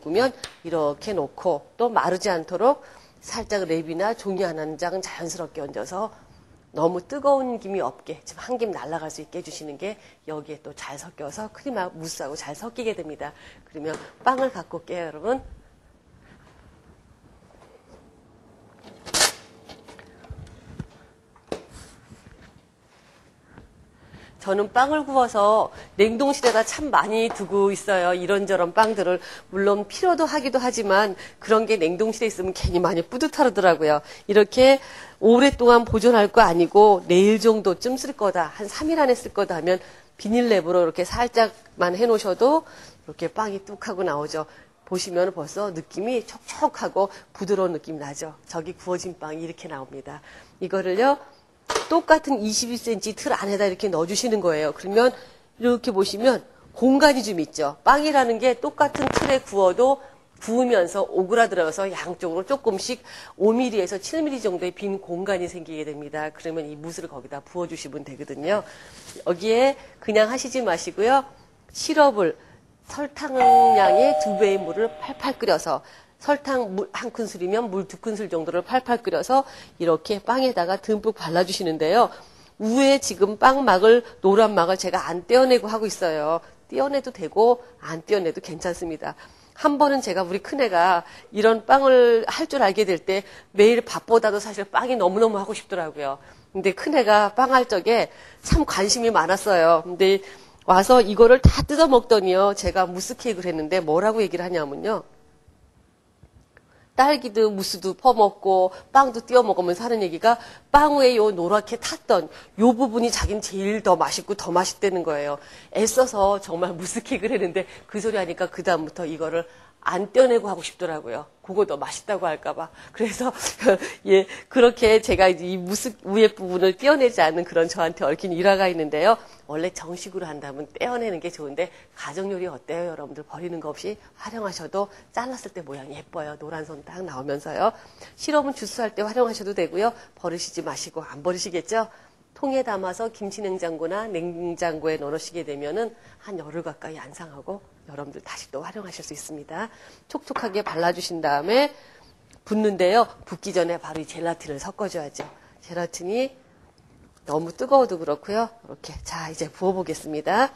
구우면 이렇게 놓고 또 마르지 않도록 살짝 랩이나 종이 한장 자연스럽게 얹어서 너무 뜨거운 김이 없게 지금 한 김 날아갈 수 있게 해주시는 게 여기에 또 잘 섞여서 크림하고 무스하고 잘 섞이게 됩니다. 그러면 빵을 갖고 올게요, 여러분. 저는 빵을 구워서 냉동실에다 참 많이 두고 있어요. 이런저런 빵들을. 물론 필요도 하기도 하지만 그런 게 냉동실에 있으면 괜히 많이 뿌듯하더라고요. 이렇게 오랫동안 보존할 거 아니고 내일 정도쯤 쓸 거다. 한 3일 안에 쓸 거다 하면 비닐랩으로 이렇게 살짝만 해 놓으셔도 이렇게 빵이 뚝 하고 나오죠. 보시면 벌써 느낌이 촉촉하고 부드러운 느낌이 나죠. 저기 구워진 빵이 이렇게 나옵니다. 이거를요. 똑같은 21cm 틀 안에다 이렇게 넣어주시는 거예요. 그러면 이렇게 보시면 공간이 좀 있죠. 빵이라는 게 똑같은 틀에 구워도 구우면서 오그라들어서 양쪽으로 조금씩 5mm에서 7mm 정도의 빈 공간이 생기게 됩니다. 그러면 이 무스를 거기다 부어주시면 되거든요. 여기에 그냥 하시지 마시고요. 시럽을 설탕량의 두 배의 물을 팔팔 끓여서 설탕 한 큰술이면 물 두 큰술 정도를 팔팔 끓여서 이렇게 빵에다가 듬뿍 발라주시는데요. 위에 지금 빵막을 노란 막을 제가 안 떼어내고 하고 있어요. 떼어내도 되고 안 떼어내도 괜찮습니다. 한 번은 제가 우리 큰애가 이런 빵을 할 줄 알게 될 때 매일 밥보다도 사실 빵이 너무너무 하고 싶더라고요. 근데 큰애가 빵 할 적에 참 관심이 많았어요. 근데 와서 이거를 다 뜯어 먹더니요. 제가 무스 케이크를 했는데 뭐라고 얘기를 하냐면요. 딸기도 무스도 퍼먹고 빵도 띄워 먹으면서 하는 얘기가 빵 위에 요 노랗게 탔던 요 부분이 자기는 제일 더 맛있고 더 맛있다는 거예요. 애써서 정말 무스 케이크를 했는데 그 소리 하니까 그 다음부터 이거를 안 떼어내고 하고 싶더라고요. 그거 더 맛있다고 할까봐. 그래서, 예, 그렇게 제가 이 무스 위에 부분을 떼어내지 않는 그런 저한테 얽힌 일화가 있는데요. 원래 정식으로 한다면 떼어내는 게 좋은데, 가정요리 어때요? 여러분들 버리는 거 없이 활용하셔도 잘랐을 때 모양이 예뻐요. 노란 손딱 나오면서요. 시럽은 주스할 때 활용하셔도 되고요. 버리시지 마시고, 안 버리시겠죠? 통에 담아서 김치 냉장고나 냉장고에 넣으시게 되면은 한 열흘 가까이 안 상하고 여러분들 다시 또 활용하실 수 있습니다. 촉촉하게 발라주신 다음에 붓는데요. 붓기 전에 바로 이 젤라틴을 섞어줘야죠. 젤라틴이 너무 뜨거워도 그렇고요. 이렇게 자 이제 부어보겠습니다.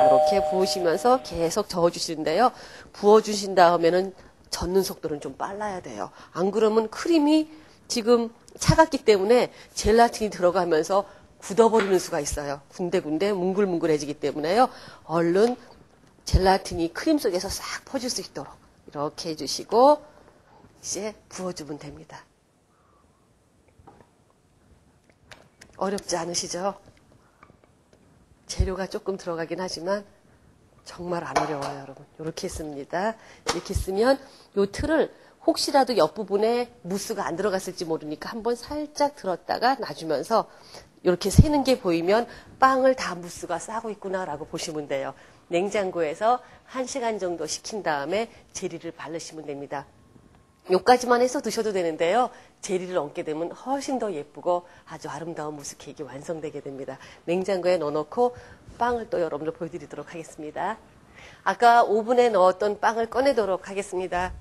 이렇게 부으시면서 계속 저어주시는데요. 부어주신 다음에는 젓는 속도는 좀 빨라야 돼요. 안 그러면 크림이 지금 차갑기 때문에 젤라틴이 들어가면서 굳어버리는 수가 있어요. 군데군데 뭉글뭉글해지기 때문에요. 얼른 젤라틴이 크림 속에서 싹 퍼질 수 있도록 이렇게 해주시고 이제 부어주면 됩니다. 어렵지 않으시죠? 재료가 조금 들어가긴 하지만 정말 안 어려워요, 여러분. 이렇게 했습니다. 이렇게 쓰면 이 틀을 혹시라도 옆부분에 무스가 안 들어갔을지 모르니까 한번 살짝 들었다가 놔주면서 이렇게 새는 게 보이면 빵을 다 무스가 싸고 있구나라고 보시면 돼요. 냉장고에서 1시간 정도 식힌 다음에 제리를 바르시면 됩니다. 요까지만 해서 드셔도 되는데요. 제리를 얹게 되면 훨씬 더 예쁘고 아주 아름다운 무스 케이크 완성되게 됩니다. 냉장고에 넣어놓고 빵을 또 여러분들 보여드리도록 하겠습니다. 아까 오븐에 넣었던 빵을 꺼내도록 하겠습니다.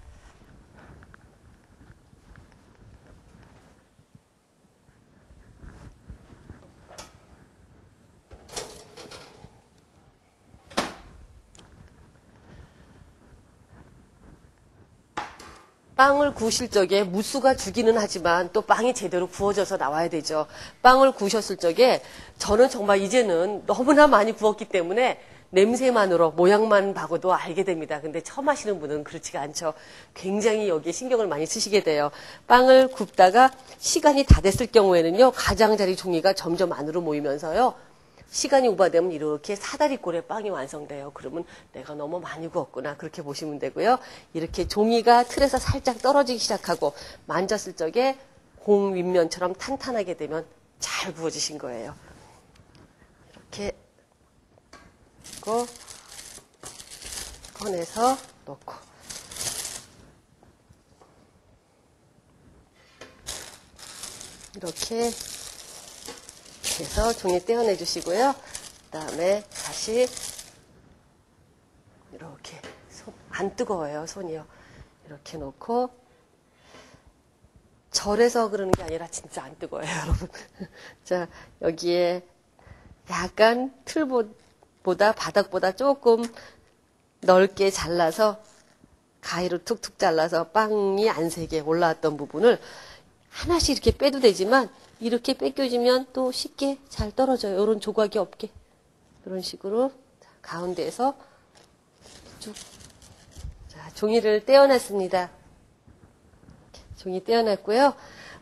빵을 구우실 적에 무수가 주기는 하지만 또 빵이 제대로 구워져서 나와야 되죠. 빵을 구우셨을 적에 저는 정말 이제는 너무나 많이 구웠기 때문에 냄새만으로 모양만 봐고도 알게 됩니다. 근데 처음 하시는 분은 그렇지가 않죠. 굉장히 여기에 신경을 많이 쓰시게 돼요. 빵을 굽다가 시간이 다 됐을 경우에는요. 가장자리 종이가 점점 안으로 모이면서요. 시간이 오버되면 이렇게 사다리꼴의 빵이 완성돼요. 그러면 내가 너무 많이 구웠구나. 그렇게 보시면 되고요. 이렇게 종이가 틀에서 살짝 떨어지기 시작하고 만졌을 적에 공 윗면처럼 탄탄하게 되면 잘 구워지신 거예요. 이렇게 고 꺼내서 넣고 이렇게 해서 종이 떼어내 주시고요. 그 다음에 다시 이렇게 손 안 뜨거워요, 손이요. 이렇게 놓고 절에서 그러는 게 아니라 진짜 안 뜨거워요, 여러분. 자, 여기에 약간 틀보다 바닥보다 조금 넓게 잘라서 가위로 툭툭 잘라서 빵이 안 새게 올라왔던 부분을 하나씩 이렇게 빼도 되지만 이렇게 뺏겨지면 또 쉽게 잘 떨어져요. 이런 조각이 없게. 이런 식으로 가운데에서 쭉 자, 종이를 떼어냈습니다. 종이 떼어냈고요.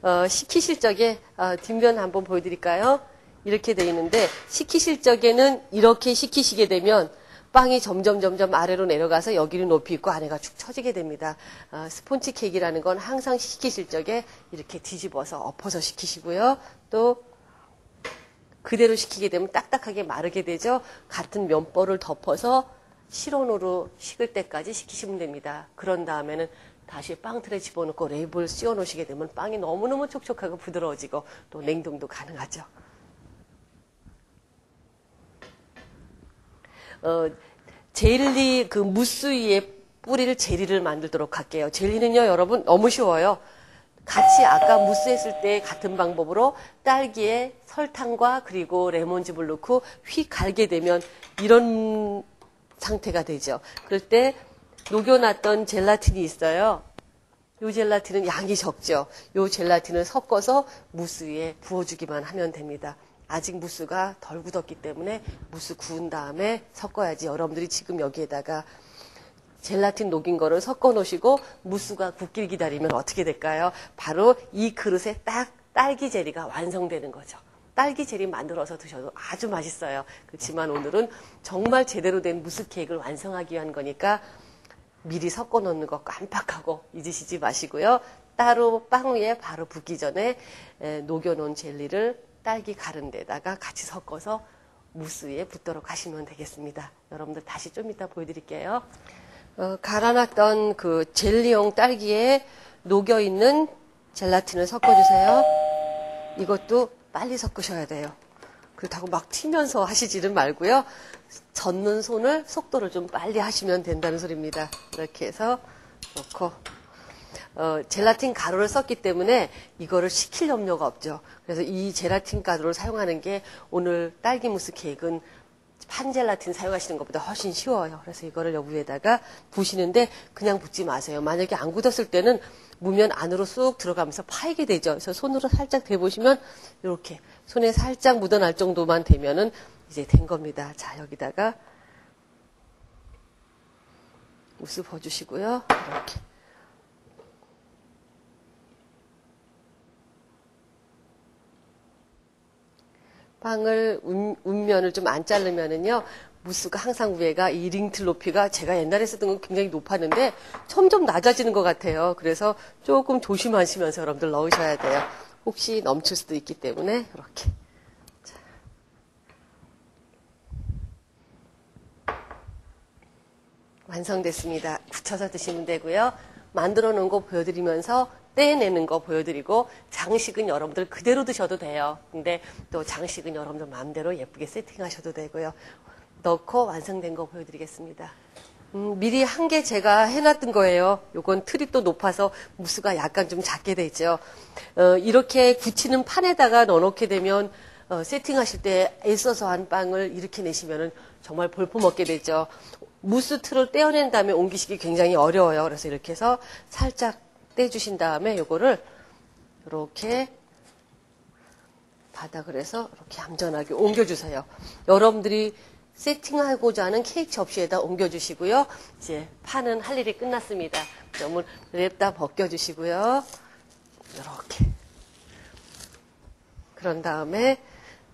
어, 식히실 적에 어, 뒷면 한번 보여드릴까요? 이렇게 돼 있는데 식히실 적에는 이렇게 식히시게 되면 빵이 점점 점점 아래로 내려가서 여기를 높이 있고 안에가 축 처지게 됩니다. 어, 스폰지 케이크라는 건 항상 식히실 적에 이렇게 뒤집어서 엎어서 식히시고요. 또 그대로 식히게 되면 딱딱하게 마르게 되죠. 같은 면벌을 덮어서 실온으로 식을 때까지 식히시면 됩니다. 그런 다음에는 다시 빵 틀에 집어넣고 레이블 씌워 놓으시게 되면 빵이 너무너무 촉촉하고 부드러워지고 또 냉동도 가능하죠. 어, 젤리 그 무스 위에 뿌릴 젤리를 만들도록 할게요. 젤리는요, 여러분 너무 쉬워요. 같이 아까 무스 했을 때 같은 방법으로 딸기에 설탕과 그리고 레몬즙을 넣고 휙 갈게 되면 이런 상태가 되죠. 그럴 때 녹여놨던 젤라틴이 있어요. 요 젤라틴은 양이 적죠. 요 젤라틴을 섞어서 무스 위에 부어주기만 하면 됩니다. 아직 무스가 덜 굳었기 때문에 무스 구운 다음에 섞어야지 여러분들이 지금 여기에다가 젤라틴 녹인 거를 섞어 놓으시고 무스가 굳길 기다리면 어떻게 될까요? 바로 이 그릇에 딱 딸기 젤리가 완성되는 거죠. 딸기 젤리 만들어서 드셔도 아주 맛있어요. 그렇지만 오늘은 정말 제대로 된 무스 케이크를 완성하기 위한 거니까 미리 섞어 놓는 거 깜빡하고 잊으시지 마시고요. 따로 빵 위에 바로 붓기 전에 녹여 놓은 젤리를 딸기 가른 데다가 같이 섞어서 무스 위에 붓도록 하시면 되겠습니다. 여러분들 다시 좀 이따 보여드릴게요. 어, 갈아놨던 그 젤리용 딸기에 녹여 있는 젤라틴을 섞어주세요. 이것도 빨리 섞으셔야 돼요. 그렇다고 막 튀면서 하시지는 말고요. 젓는 손을 속도를 좀 빨리 하시면 된다는 소리입니다. 이렇게 해서 넣고 어, 젤라틴 가루를 썼기 때문에 이거를 식힐 염려가 없죠. 그래서 이 젤라틴 가루를 사용하는 게 오늘 딸기 무스 케이크는 판젤라틴 사용하시는 것보다 훨씬 쉬워요. 그래서 이거를 여기 위에다가 부시는데 그냥 붓지 마세요. 만약에 안 굳었을 때는 무면 안으로 쑥 들어가면서 파이게 되죠. 그래서 손으로 살짝 대보시면 이렇게 손에 살짝 묻어날 정도만 되면은 이제 된 겁니다. 자, 여기다가 우스 버주시고요. 이렇게. 빵을 운면을 좀 안 자르면은요 무스가 항상 위에가 이 링틀 높이가 제가 옛날에 쓰던 건 굉장히 높았는데 점점 낮아지는 것 같아요. 그래서 조금 조심하시면서 여러분들 넣으셔야 돼요. 혹시 넘칠 수도 있기 때문에 이렇게. 자. 완성됐습니다. 굳혀서 드시면 되고요. 만들어 놓은 거 보여드리면서 떼내는 거 보여드리고 장식은 여러분들 그대로 드셔도 돼요. 근데 또 장식은 여러분들 마음대로 예쁘게 세팅하셔도 되고요. 넣고 완성된 거 보여드리겠습니다. 음, 미리 한 개 제가 해놨던 거예요. 요건 틀이 또 높아서 무스가 약간 좀 작게 되죠. 어, 이렇게 굳히는 판에다가 넣어놓게 되면 어, 세팅하실 때 애써서 한 빵을 이렇게 내시면은 정말 볼품없게 되죠. 무스 틀을 떼어낸 다음에 옮기시기 굉장히 어려워요. 그래서 이렇게 해서 살짝 떼주신 다음에 요거를 이렇게 바닥을 해서 이렇게 얌전하게 옮겨주세요. 여러분들이 세팅하고자 하는 케이크 접시에다 옮겨주시고요. 이제 파는 할 일이 끝났습니다. 그러면 랩다 벗겨주시고요. 이렇게. 그런 다음에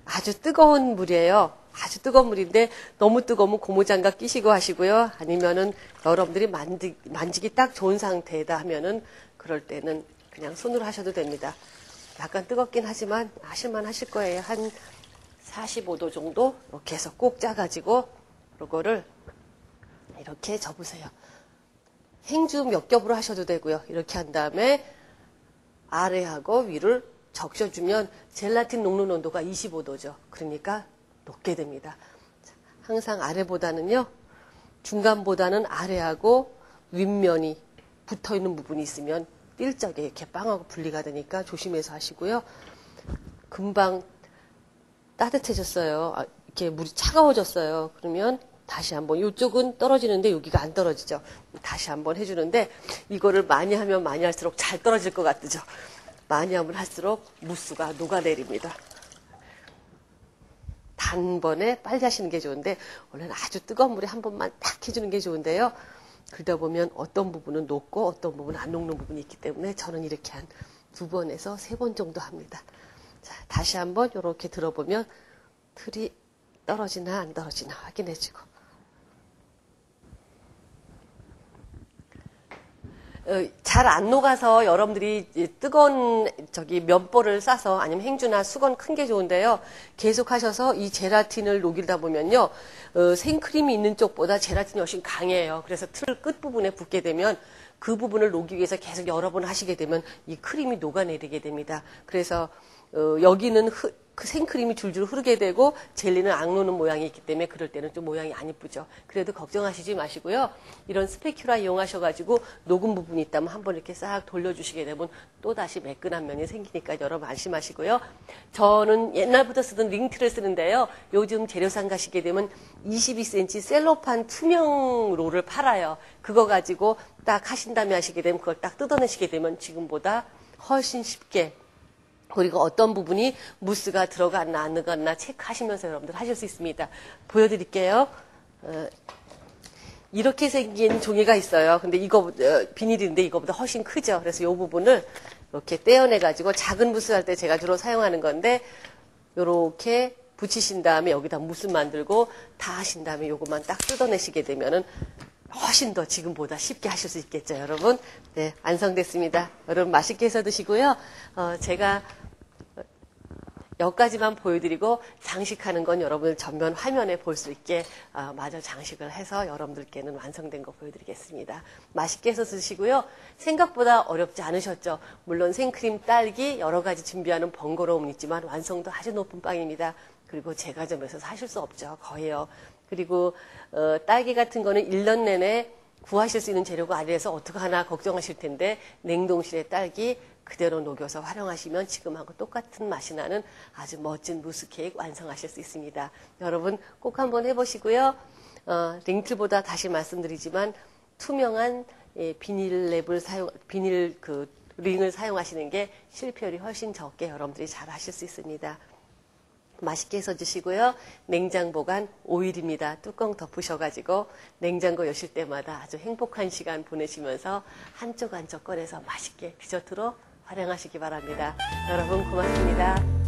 아주 뜨거운 물이에요. 아주 뜨거운 물인데 너무 뜨거우면 고무장갑 끼시고 하시고요. 아니면은 여러분들이 만지, 만지기 딱 좋은 상태에다 하면은 그럴 때는 그냥 손으로 하셔도 됩니다. 약간 뜨겁긴 하지만 하실만 하실 거예요. 한 45도 정도 이렇게 해서 꼭 짜가지고 이거를 이렇게 접으세요. 행주 몇 겹으로 하셔도 되고요. 이렇게 한 다음에 아래하고 위를 적셔주면 젤라틴 녹는 온도가 25도죠. 그러니까 녹게 됩니다. 항상 아래보다는요. 중간보다는 아래하고 윗면이 붙어 있는 부분이 있으면 뛸 적에 이렇게 빵하고 분리가 되니까 조심해서 하시고요. 금방 따뜻해졌어요. 아, 이렇게 물이 차가워졌어요. 그러면 다시 한번 이쪽은 떨어지는데 여기가 안 떨어지죠. 다시 한번 해주는데 이거를 많이 하면 많이 할수록 잘 떨어질 것 같죠. 많이 하면 할수록 무스가 녹아내립니다. 단번에 빨리 하시는 게 좋은데 원래는 아주 뜨거운 물에 한 번만 딱 해주는 게 좋은데요. 그러다 보면 어떤 부분은 녹고 어떤 부분은 안 녹는 부분이 있기 때문에 저는 이렇게 한 두 번에서 세 번 정도 합니다. 자, 다시 한번 이렇게 들어보면 틀이 떨어지나 안 떨어지나 확인해주고 잘 안 녹아서 여러분들이 이 뜨거운 저기 면보를 싸서 아니면 행주나 수건 큰 게 좋은데요. 계속 하셔서 이 제라틴을 녹이다 보면요. 어, 생크림이 있는 쪽보다 제라틴이 훨씬 강해요. 그래서 틀 끝부분에 붙게 되면 그 부분을 녹이기 위해서 계속 여러 번 하시게 되면 이 크림이 녹아내리게 됩니다. 그래서 어, 여기는 흐, 그 생크림이 줄줄 흐르게 되고 젤리는 안 노는 모양이 있기 때문에 그럴 때는 좀 모양이 안 이쁘죠. 그래도 걱정하시지 마시고요. 이런 스패큐라 이용하셔가지고 녹은 부분이 있다면 한번 이렇게 싹 돌려주시게 되면 또 다시 매끈한 면이 생기니까 여러분 안심하시고요. 저는 옛날부터 쓰던 링트를 쓰는데요. 요즘 재료상 가시게 되면 22cm 셀로판 투명 롤을 팔아요. 그거 가지고 딱 하신 다음에 하시게 되면 그걸 딱 뜯어내시게 되면 지금보다 훨씬 쉽게 그리고 어떤 부분이 무스가 들어갔나 안 들어갔나 체크하시면서 여러분들 하실 수 있습니다. 보여드릴게요. 어, 이렇게 생긴 종이가 있어요. 근데 이거 어, 비닐인데 이거보다 훨씬 크죠. 그래서 이 부분을 이렇게 떼어내 가지고 작은 무스 할 때 제가 주로 사용하는 건데 이렇게 붙이신 다음에 여기다 무스 만들고 다 하신 다음에 요것만 딱 뜯어내시게 되면은 훨씬 더 지금보다 쉽게 하실 수 있겠죠, 여러분. 네, 완성됐습니다. 여러분 맛있게 해서 드시고요. 어, 제가 여기까지만 보여드리고 장식하는 건 여러분들 전면 화면에 볼 수 있게 어, 마저 장식을 해서 여러분들께는 완성된 거 보여드리겠습니다. 맛있게 해서 드시고요. 생각보다 어렵지 않으셨죠? 물론 생크림, 딸기 여러 가지 준비하는 번거로움은 있지만 완성도 아주 높은 빵입니다. 그리고 제과점에서 사실 수 없죠. 거의요. 그리고 어, 딸기 같은 거는 1년 내내 구하실 수 있는 재료가 아니라서 어떻게 하나 걱정하실 텐데 냉동실에 딸기 그대로 녹여서 활용하시면 지금하고 똑같은 맛이 나는 아주 멋진 무스 케이크 완성하실 수 있습니다. 여러분 꼭 한번 해보시고요. 어, 링틀보다 다시 말씀드리지만 투명한 예, 비닐 랩을 사용, 비닐 그 링을 사용하시는 게 실패율이 훨씬 적게 여러분들이 잘 하실 수 있습니다. 맛있게 해서 주시고요. 냉장 보관 5일입니다. 뚜껑 덮으셔가지고 냉장고 여실 때마다 아주 행복한 시간 보내시면서 한쪽 한쪽 꺼내서 맛있게 디저트로 활용하시기 바랍니다. 여러분 고맙습니다.